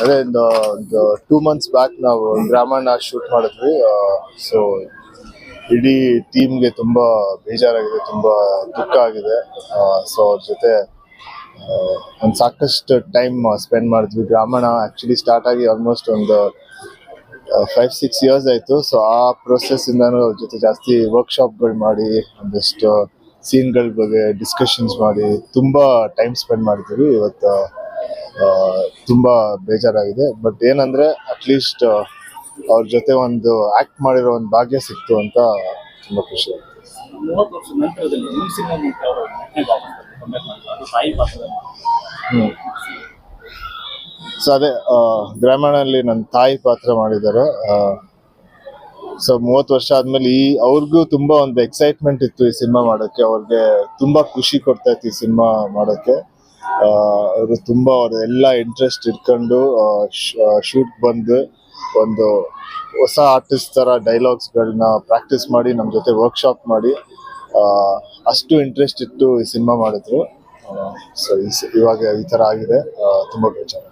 ಅದೇ ಒಂದು two months back ನಾವು ಗ್ರಾಮಣ್ಣ ಶೂಟ್ ಮಾಡಿದ್ವಿ. ಸೊ ಇಡೀ ಟೀಮ್ಗೆ ತುಂಬಾ ಬೇಜಾರಾಗಿದೆ, ತುಂಬಾ ದುಃಖ ಆಗಿದೆ. ಸೊ ಅವ್ರ ಜೊತೆ ಒಂದು ಸಾಕಷ್ಟು ಟೈಮ್ ಸ್ಪೆಂಡ್ ಮಾಡಿದ್ವಿ. ಗ್ರಾಮಣ ಆ್ಯಕ್ಚುಲಿ ಸ್ಟಾರ್ಟ್ ಆಗಿ ಆಲ್ಮೋಸ್ಟ್ ಒಂದು ಫೈವ್ ಸಿಕ್ಸ್ ಇಯರ್ಸ್ ಆಯಿತು. ಸೊ ಆ ಪ್ರೊಸೆಸ್ ಇಂದ ಅವ್ರ ಜೊತೆ ಜಾಸ್ತಿ ವರ್ಕ್ಶಾಪ್ಗಳು ಮಾಡಿ ಒಂದಷ್ಟು ಸೀನ್ಗಳ ಬಗ್ಗೆ ಡಿಸ್ಕಷನ್ಸ್ ಮಾಡಿ ತುಂಬ ಟೈಮ್ ಸ್ಪೆಂಡ್ ಮಾಡಿದ್ದೀವಿ. ಇವತ್ತು ತುಂಬ ಬೇಜಾರಾಗಿದೆ. ಬಟ್ ಏನಂದರೆ ಅಟ್ಲೀಸ್ಟ್ ಅವ್ರ ಜೊತೆ ಒಂದು ಆ್ಯಕ್ಟ್ ಮಾಡಿರೋ ಒಂದು ಭಾಗ್ಯ ಸಿಕ್ತು ಅಂತ ತುಂಬ ಖುಷಿ ಸೊ ಅದೇ ಗ್ರಾಮೀಣಲ್ಲಿ ನನ್ನ ತಾಯಿ ಪಾತ್ರ ಮಾಡಿದ್ದಾರೆ. ಸೊ ಮೂವತ್ತು ವರ್ಷ ಆದ್ಮೇಲೆ ಈ ಅವ್ರಿಗೂ ತುಂಬಾ ಒಂದು ಎಕ್ಸೈಟ್ಮೆಂಟ್ ಇತ್ತು ಈ ಸಿನಿಮಾ ಮಾಡೋಕೆ ಅವ್ರಿಗೆ ತುಂಬಾ ಖುಷಿ ಕೊಡ್ತಾ ಇತ್ತು ಈ ಸಿನಿಮಾ ಮಾಡೋಕ್ಕೆ. ಅವರು ತುಂಬಾ ಅವ್ರ ಎಲ್ಲ ಇಂಟ್ರೆಸ್ಟ್ ಇಟ್ಕೊಂಡು ಶೂಟ್ ಬಂದು ಒಂದು ಹೊಸ ಆರ್ಟಿಸ್ಟ್ ತರ ಡೈಲಾಗ್ಸ್ಗಳನ್ನ ಪ್ರಾಕ್ಟೀಸ್ ಮಾಡಿ ನಮ್ಮ ಜೊತೆ ವರ್ಕ್ಶಾಪ್ ಮಾಡಿ ಅಷ್ಟು ಇಂಟ್ರೆಸ್ಟ್ ಇಟ್ಟು ಈ ಸಿನಿಮಾ ಮಾಡಿದ್ರು. ಸೊ, ಇವಾಗ ಈ ತರ ಆಗಿದೆ. ತುಂಬಾ ಬೇಜಾರು.